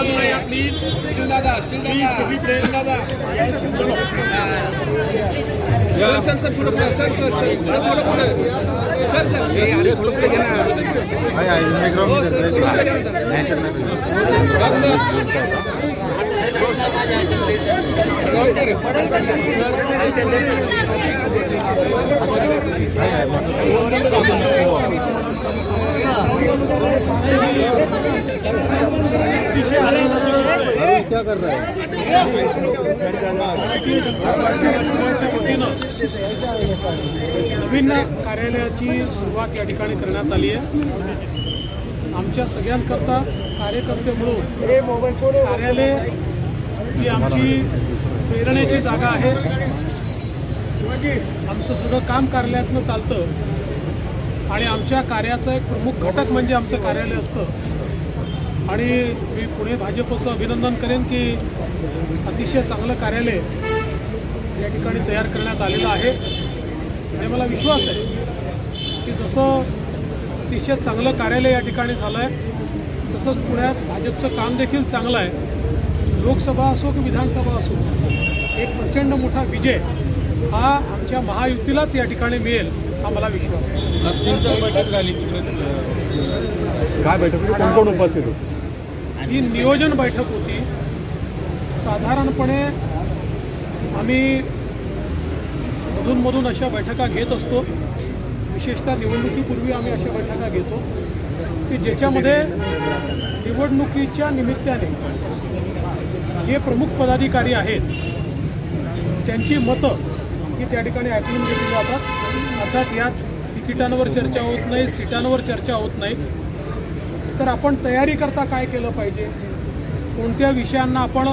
बाजूला या please still दादा स्टील प्लीज सगळी प्रेस दादा येस चलो सर सर सर थोडं पुढे सर सर सर थोडं पुढे सर सर हे अरे थोडं पुढे घे ना हो, सर, थोडं पुढे नवीन कार्यालयाची सुरुवात या ठिकाणी करण्यात आली आहे. आमच्या सगळ्यांकरता कार्यकर्ते म्हणून कार्यालय ही आमची प्रेरणेची जागा आहे. आमचं सगळं काम कार्यालयातनं चालतं. आणि आमच्या कार्याचा एक प्रमुख घटक म्हणजे आमचं कार्यालय असतं. आणि मी पुणे भाजपचं अभिनंदन करेन की अतिशय चांगलं कार्यालय या ठिकाणी तयार करण्यात आलेलं आहे. आणि मला विश्वास आहे की जसं अतिशय चांगलं कार्यालय या ठिकाणी झालं आहे तसंच पुण्यात भाजपचं काम देखील चांगलं आहे. लोकसभा असो की विधानसभा असो एक प्रचंड मोठा विजय हा आमच्या महायुतीलाच या ठिकाणी मिळेल हा मला विश्वास आहे. बैठक काय बैठकीत कोण कोण उपस्थित होते? ही नियोजन बैठक होती. साधारणपणे आम्ही अधूनमधून अशा बैठका घेत असतो. विशेषतः निवडणुकीपूर्वी आम्ही अशा बैठका घेतो. की ज्याच्यामध्ये निवडणुकीच्या निमित्ताने जे प्रमुख पदाधिकारी आहेत त्यांची मतं ही त्या ठिकाणी ऐकून घेतली जातात. अर्थात यात तिकिटांवर चर्चा होत नाही सीटांवर चर्चा होत नाही. तर आपण तयारी करता काय केलं पाहिजे? कोणत्या विषयांना आपण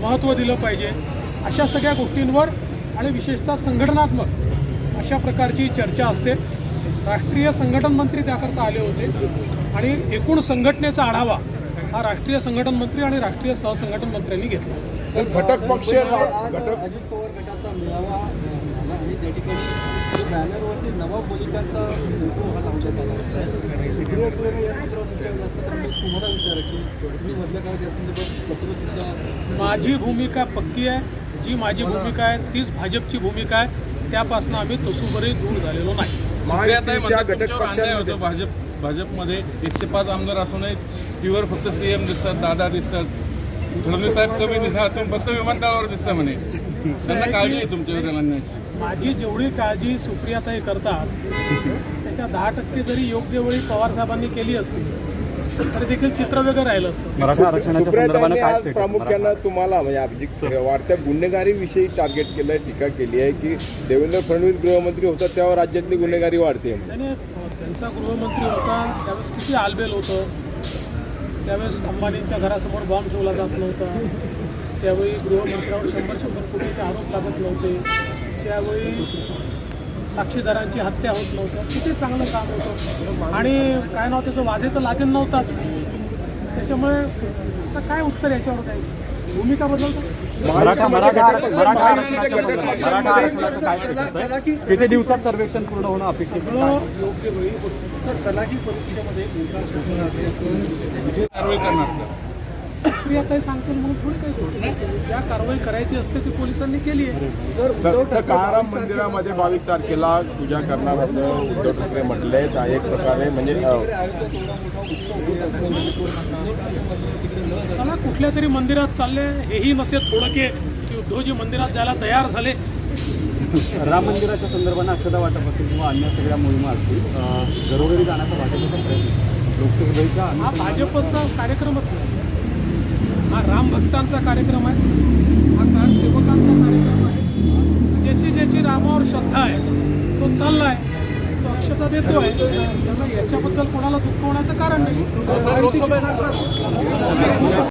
महत्त्व दिलं पाहिजे? अशा सगळ्या गोष्टींवर आणि विशेषतः संघटनात्मक अशा प्रकारची चर्चा असते. राष्ट्रीय संघटन मंत्री त्याकरता आले होते. आणि एकूण संघटनेचा आढावा हा राष्ट्रीय संघटन मंत्री आणि राष्ट्रीय सहसंघटन मंत्र्यांनी घेतला. घटक पक्ष घटक अजित पवार गटाचा मेळावा ठिकाणी बॅनरवरती नवबोलिकांचा फोटो हा लावण्यात आला सुप्रियासुळे या सूत्रावर मुख्य असतं तर मी तुम्हाला विचार की मी मधल्या काळात या संदर्भात पत्र सुद्धा माझी भूमिका पक्की आहे. जी माझी भूमिका आहे तीच भाजपची भूमिका आहे. त्यापासून आम्ही तसूबरही दूर झालेलो नाही. घटक होतो. भाजप भाजपमध्ये एकशे पाच आमदार असूनही टीव्हीवर फक्त सीएम दिसतात दादा दिसतात. फडणवीस साहेब कमी दिसतात तुम्ही फक्त विमानतळावर दिसता म्हणे. त्यांना काळजी आहे तुमच्यावर आणण्याची माझी जेवढी काळजी सुप्रियाताई करतात त्याच्या दहा टक्के जरी योग्य वेळी पवार साहेबांनी केली असती तर देखील चित्र वेगळं राहिलं असतं. मराठा आरक्षणाच्या संदर्भानं सुप्रियाताईंनी काय आज स्टेटस प्रामुख्यानं तुम्हाला म्हणजे अभिजित वाढत्या गुन्हेगारीविषयी टार्गेट केलंय टीका केली आहे की देवेंद्र फडणवीस गृहमंत्री होतात तेव्हा राज्यातली गुन्हेगारी वाढते. त्याने त्यांचा गृहमंत्री होता त्यावेळेस किती आलबेल होतं त्यावेळेस अंबानींच्या घरासमोर बॉम्ब ठेवला जात नव्हता. त्यावेळी गृहमंत्र्यावर शंभर शंभर कोटीचे आरोप लागत नव्हते. त्यावेळी साक्षीदारांची हत्या होत नव्हत्या किती चांगलं काम होतं. आणि काय नाव त्याचं? वाजे तर लागेल नव्हताच. त्याच्यामुळे आता काय उत्तर याच्यावर द्यायचं? भूमिका बदलतं? मराठा मराठा मराठा किती दिवसात सर्वेक्षण पूर्ण होणं अपेक्षित योग्य वेळी सर तलाठी परिस्थितीमध्ये कारवाई करणार. का? प्रियाताई सांगतील म्हणून थोडी काही नाही. ज्या कारवाई करायची असते ती पोलिसांनी केली आहे. सर उद्धव ठाकरे काळाराम मंदिरामध्ये बावीस तारखेला पूजा करणार असं उद्धव ठाकरे म्हटले एक प्रकारे म्हणजे चला कुठल्या तरी मंदिरात चालले. हेही नसे थोडके की उद्धवजी मंदिरात जायला तयार झाले. राम मंदिराच्या संदर्भानं अक्षता वाटप असेल किंवा अन्य सगळ्या मोहिमा असतील अं, घरोघरी जाण्याचा भाजपचा प्रयत्न. लोकसभेच्या हा भाजपचा कार्यक्रमच नाही. हा राम भक्तांचा कार्यक्रम आहे. हा कार सेवकांचा कार्यक्रम आहे. ज्याची ज्याची रामावर श्रद्धा आहे तो चालला आहे तो अक्षता देतो आहे त्यांना याच्याबद्दल कोणाला दुःख होण्याचं कारण नाही.